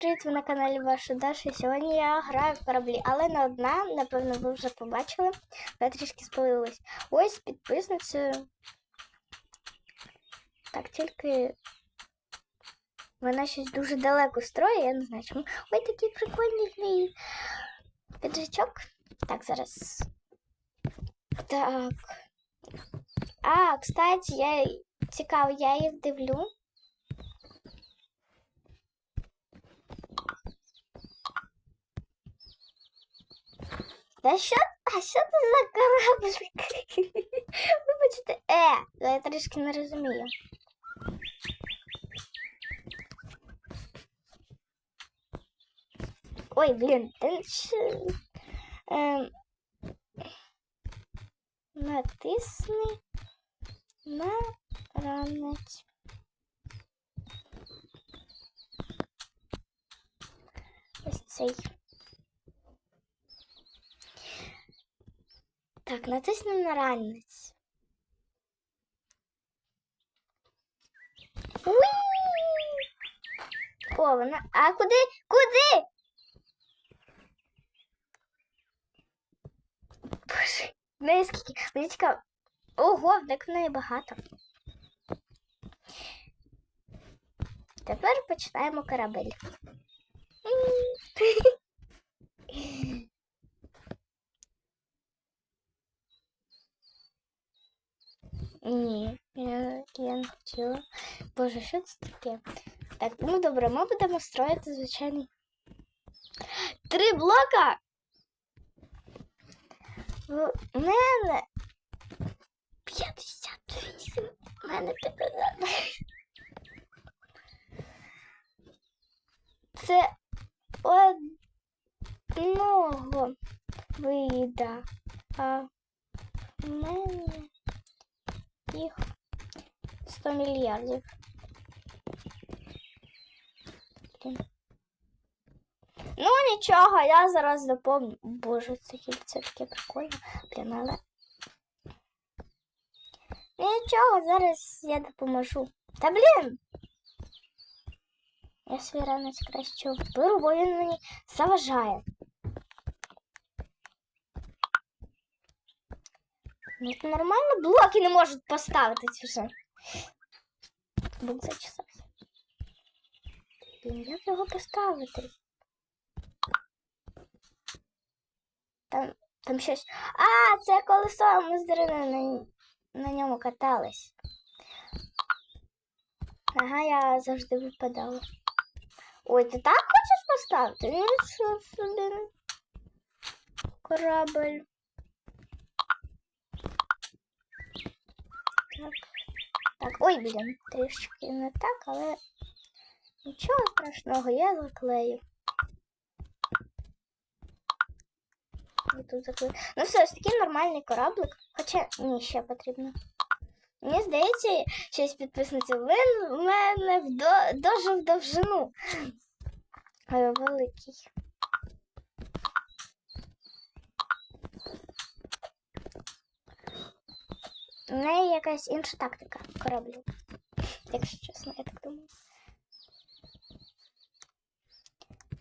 привіт, ви на каналі Ваша Даша. Сьогодні я граю в кораблі, але не одна, напевно, ви вже побачили. Я трішки спалилась. Ось підписницею. Так, тільки вона щось дуже далеко строє, я не знаю чому. Ой, такий прикольний неї піджачок. Так, зараз. Так. А, кстати, я цікаво, я їх дивлю. Да що, а що це за кораблик? Вибачте, е, я трішки не розумію. Ой, блін, ти ж... Ем, натисни на ранець. Ось цей. Так, натисни на ранець. О, вона. А куди? Куди? Боже, в неї скільки. Мені цікаво. Ого, так в неї багато. Тепер починаємо корабель. Ні, я, я не хотіла. Боже, що це таке? Так, ну добре, ми будемо строїти звичайний. Три блока. В мене 58. У мене 50. Це одного вида. А в мене їх 100 мільярдів. Ну нічого, я зараз доповню. Боже, це кільце таке прикольне. Блін, але. Нічого, зараз я допоможу. Та блін! Я свій ранець краще вберу, бо він мені заважає. Ну, нормально блоки не можуть поставити ці вже. Бук зачесався. Блін, як його поставити? Там, там щось. А, це колесо, ми з на, на ньому катались. Ага, я завжди випадала. Ой, ти так хочеш поставити? Ну, що собі? Корабль. Так. Ой, блін, трішки не так, але нічого страшного, я заклею. І тут заклею. Ну все ж таки нормальний кораблик. Хоча ні, ще потрібно. Мені здається, щось підписниця. Він в мене вдо... дожив довжину. Ой, великий. У неї якась інша тактика кораблів. Якщо чесно, я так думаю.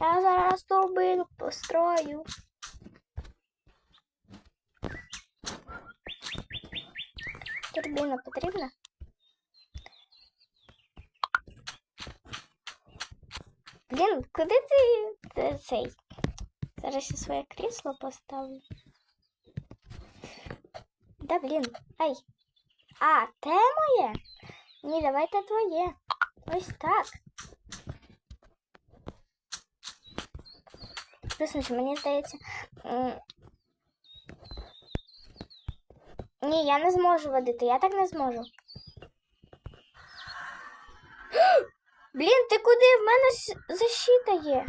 Я зараз турбину построю. Турбіна потрібна? Блін, куди ти, ти цей? Зараз я своє крісло поставлю. Да блін, ай. А, те моє? Ні, давайте твоє. Ось так. Слухайте, мені здається. Ні, я не зможу водити, я так не зможу. Блін, ти куди? В мене защита є.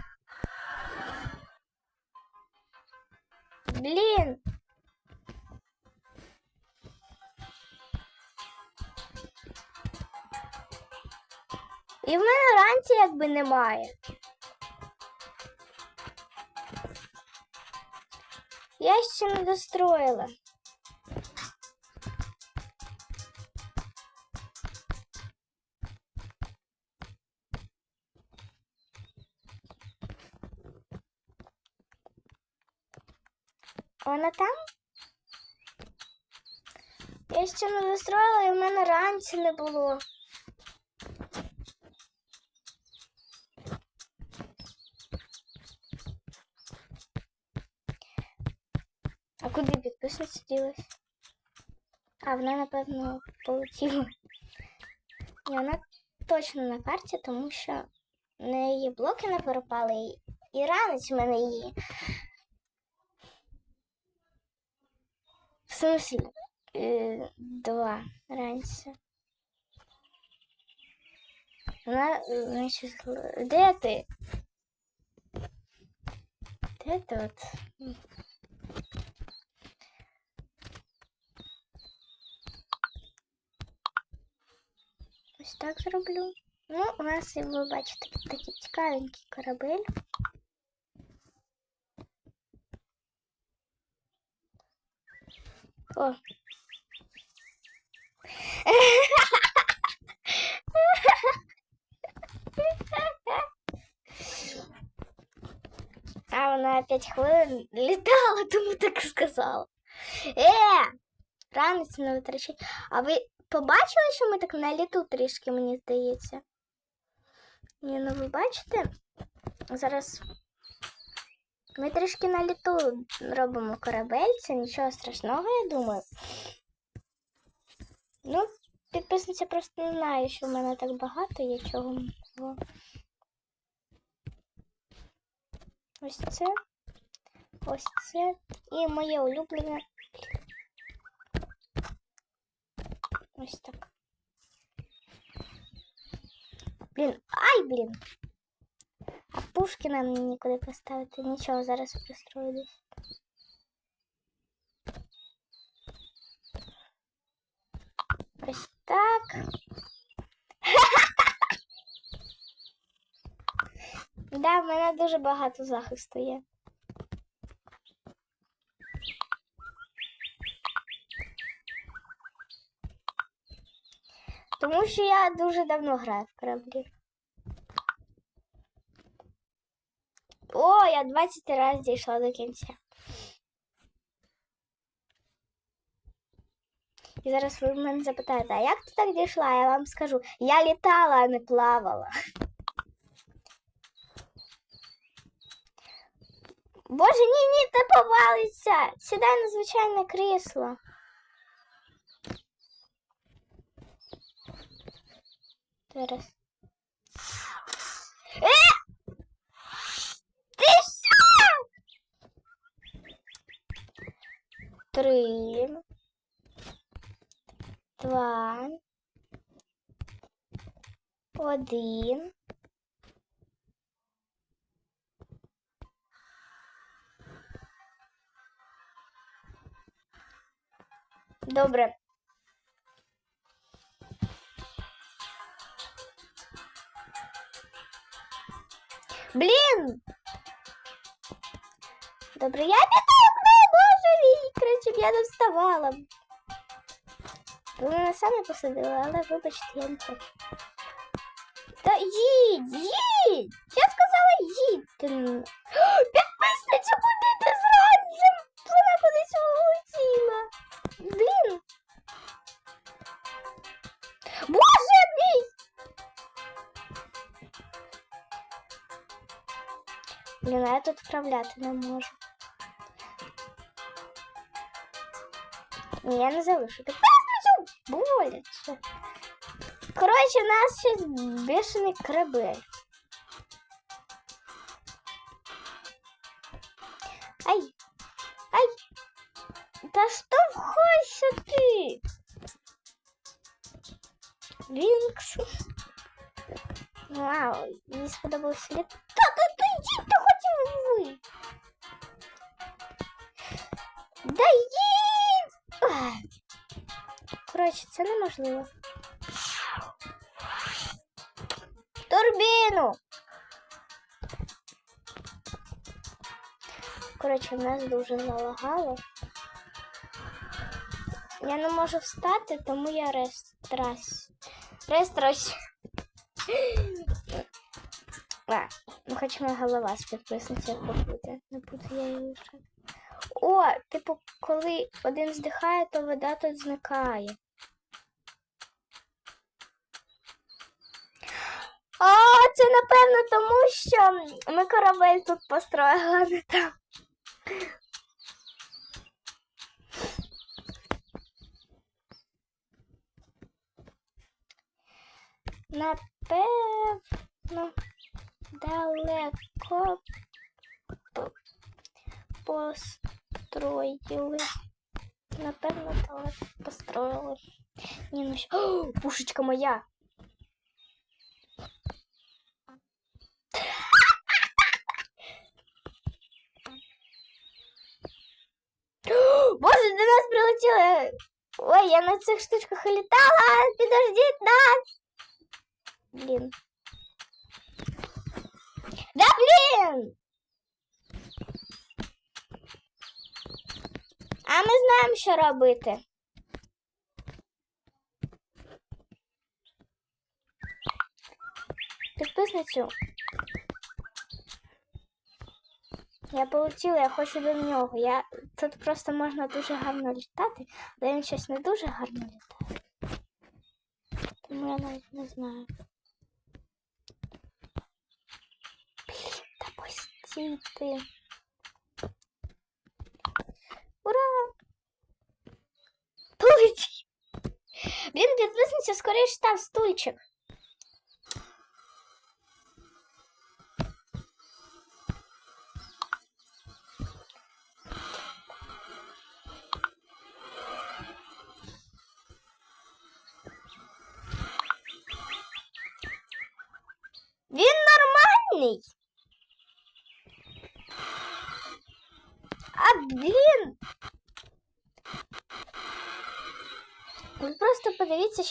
Блін. І в мене ранці якби немає. Я ще не достроїла. Вона там? Я ще не достроїла і в мене ранці не було. Ділась? А, вона, напевно, полетіла. І вона точно на карті, тому що в неї блоки не перепали, і, ранець в мене її. В смысле, е, два ранці. Вона, значить, де ти? Де ти от? Ось так зроблю. Ну, у нас, як ви бачите, такий цікавенький корабель. О. А вона 5 хвилин літала, тому так сказала. Е! Ранець не витрачай. А ви побачили, що ми так на літу трішки, мені здається? Ні, ну ви бачите? Зараз ми трішки на літу робимо корабель, це нічого страшного, я думаю. Ну, підписниця просто не знає, що в мене так багато є чого. Ось це. Ось це. І моє улюблене. Ось так. Блін, ай, блін. А пушки нам нікуди поставити. Нічого, зараз пристрою десь. Ось так. Да, в мене дуже багато захисту є. Тому що я дуже давно граю в кораблі. О, я 20 разів дійшла до кінця. І зараз ви мене запитаєте, а як ти так дійшла? Я вам скажу, я літала, а не плавала. Боже, ні, ні, ти повалиться. Сідай на звичайне крісло. Зараз. Е! Ти що? Три. Два. Один. Добре. Блін! Добре, я піду, боже мій, б я не вставала. Ви мене самі посадили, але вибачте, я не хочу. Та їдь, їдь! Я сказала їдьте. Підписниця, куди ти зранці? Вона кудись улетіла. я тут вправляти не можу. Ні, я не залишу. Підписницю! Боляче. Коротше, у нас щось бешений корабель. Ай! Ай! Та штовхайся ти! Вінкс. Вау, мені сподобався літ. Коротше, це неможливо. Турбіну! Коротше, в нас дуже залагало. Я не можу встати, тому я рестрась. Рестрась. А, ну хоч моя голова з підписниця побуде. Не буду я її вже. О, типу, коли один здихає, то вода тут зникає. А, це напевно тому, що ми корабель тут построїли, а не там. Напевно, далеко построїли. Напевно, далеко построїли. Ні, ну що. Пушечка моя. Боже, до нас прилетіли. Ой, я на цих штучках і літала. Підождіть нас. Блін. Да блін! А ми знаємо, що робити. Підписницю. Я полетіла, я хочу до нього. Я... Тут просто можна дуже гарно літати, але він щось не дуже гарно літає. Тому я навіть не знаю. Блін, та постійте. Ура! Полетів! Блін, підписниця скоріше став стульчик.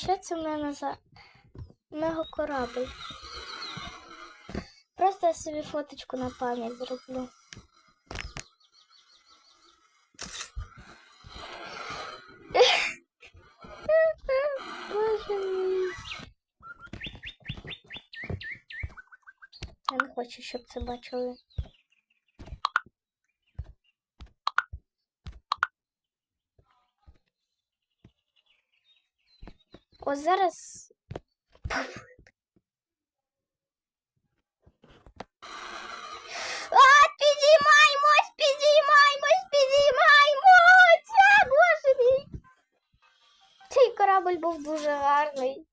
Що це в мене за мегакорабль. Просто я собі фоточку на пам'ять зроблю. Боже мій. Я не хочу, щоб це бачили. Ось зараз. А, підіймаймось, підіймаймось! А, боже мій! Цей корабль був дуже гарний.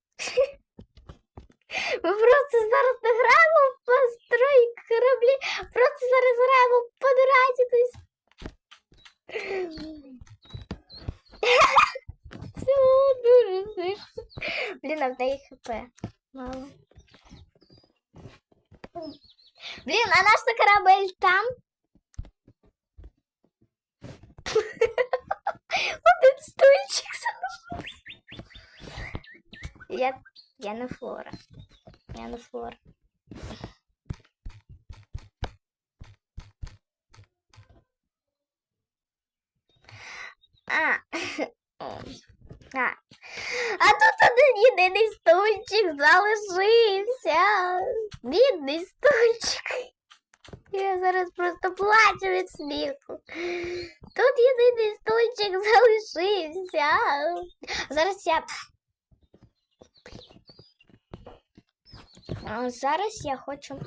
Ми просто зараз не граємо в построй кораблі, просто зараз граємо подратитись. Це було дуже смішно. Блін, а в неї хп. Мало. Блін, а наш то корабель там. Один стульчик залишився. Я, я не флора. Я не флора. А. А. Тут один єдиний стульчик залишився. Бідний стульчик. Я зараз просто плачу від сміху. Тут єдиний стульчик залишився. Зараз я. Зараз я хочу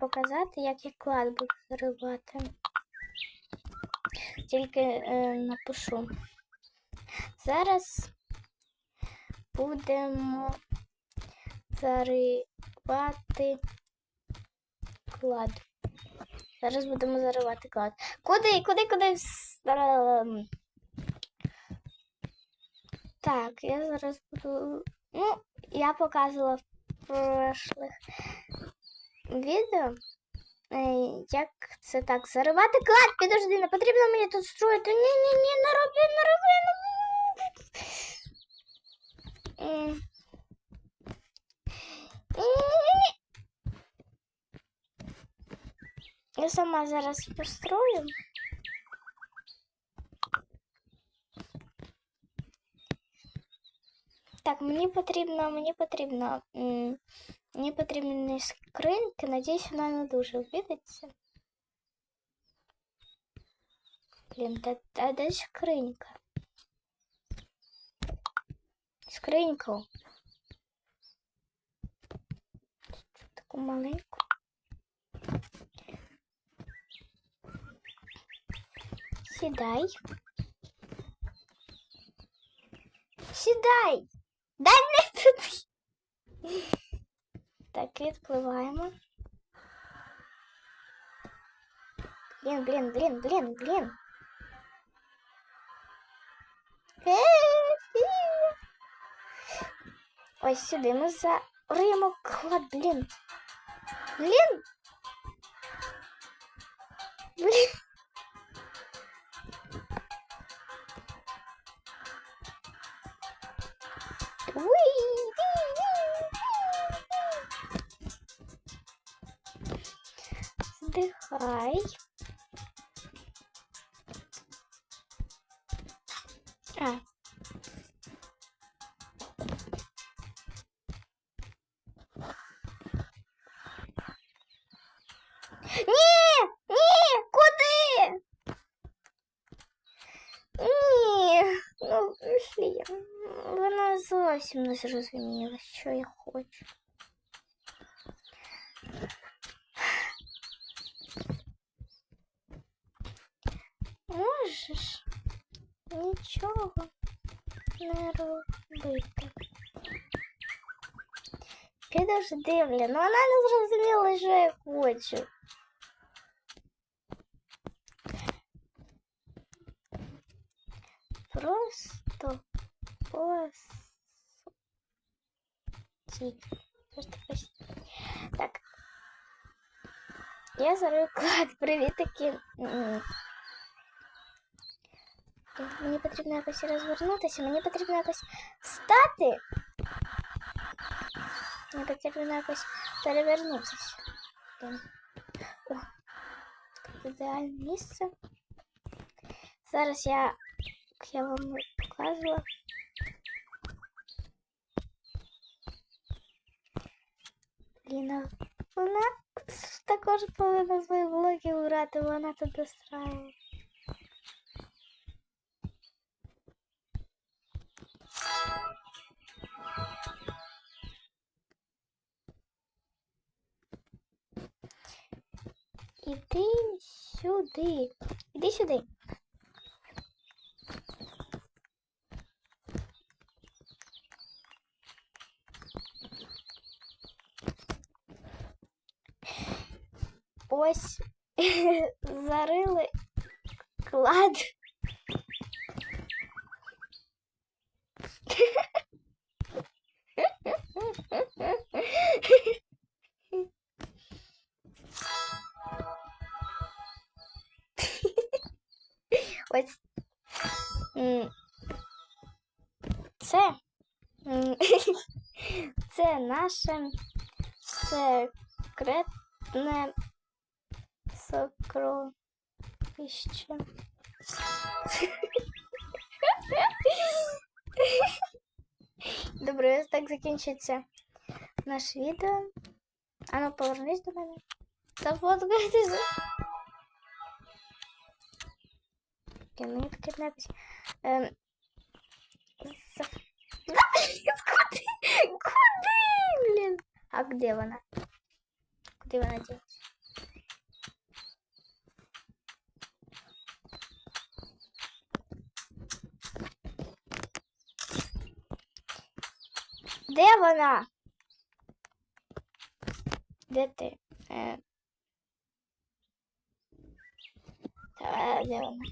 показати, як я клад буду заривати. Тільки е, напишу. Зараз будемо заривати клад. Зараз будемо заривати клад. Куди, куди, куди? Ем. Так, я зараз буду. Ну, я показувала в прошлих відео, е, як це так, заривати клад, підожди, не потрібно мені тут строїти. Ні, ні, ні, не роби, не роби, Ні-ні-ні. Я сама зараз построю. Так, мені потрібно, мені потрібно, мені потрібні скриньки, надіюсь, вона не дуже обідеться. Блін, де, де, де скринька? Скриньку. Таку маленьку. Сідай. Сідай! Дай не туди. Так, відпливаємо. Блін, блін, блін, блін, блін. Ось сюди ми зариємо клад, блін. Блін. Блін. ну блін, вона зовсім не зрозуміла, що я хочу. Можеш нічого не робити. Підожди, блін, ну вона не зрозуміла, що я хочу. Просто пости. Просто пости. Так. Я зарою клад. Привітики. М. Мені потрібно якось розвернутися, мені потрібно якось встати. Мені потрібно якось перевернутися. Блін. О, тут ідеальне місце. Зараз я, як я вам показувала. Ліна, вона також повинна свої блоки брати, вона тут достраює. Іди сюди. Іди сюди. Ось. Зарили клад. Ось. Це. Це наше секретне сокровище. Добре, ось так закінчиться наше відео. А ну повернись до мене. Та фоткайтеся. Блин, мені потрібно якось... Ем... за- Да, блін, Куди? Куди, блін? А де вона? Куди вона ділась? Де вона? Де ти? Е... Та, де вона?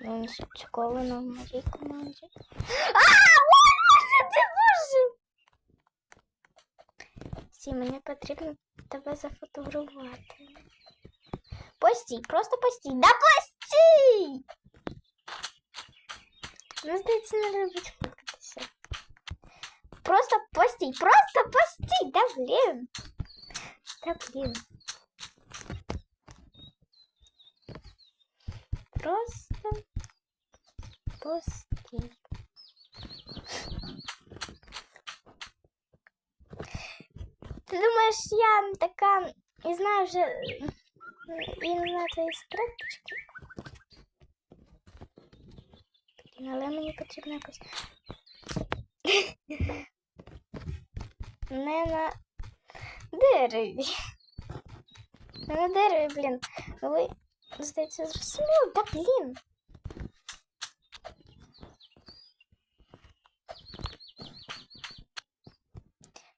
Ну, сковано в моїй команді. А, ти боже! Сі, мені потрібно тебе зафотографувати. Постій, просто постій. Да постій! Ну, здається, не любить фоткатися. Просто постій, просто постій, да блін. Да блін. Просто постій. Ти думаєш, я така і знаю вже і на твої скрипочки? Але мені потрібно якось. Не на дереві. Не на дереві, блін. Ну ви, здається, зрозуміли? Та блін.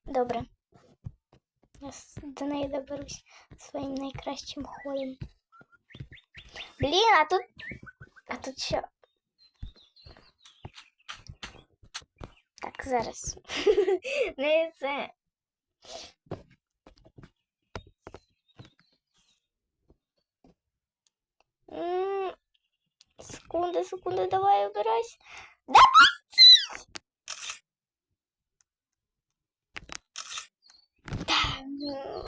Добре. Я с- до неї доберусь своїм найкращим ходом. Блін, а тут. А тут що? Так, зараз. Не це. Секунда, секунда, давай убирайся. Да! Та, ну,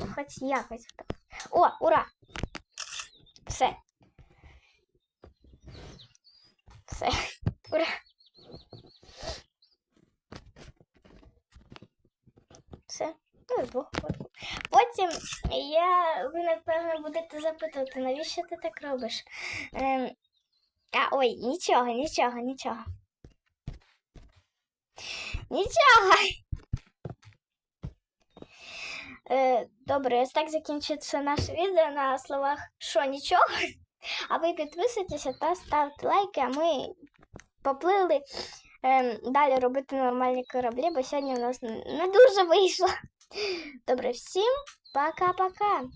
Хоч так. О, ура! Все. Все. Ура! Все. Потім я, ви, напевно, будете запитувати, навіщо ти так робиш? Ем, а, ой, нічого, нічого, нічого. Нічого. Е, добре, ось так закінчиться наше відео на словах що нічого. А ви підписуйтеся та ставте лайки, а ми поплили ем, далі робити нормальні кораблі, бо сьогодні у нас не дуже вийшло. Добре, всім пока-пока.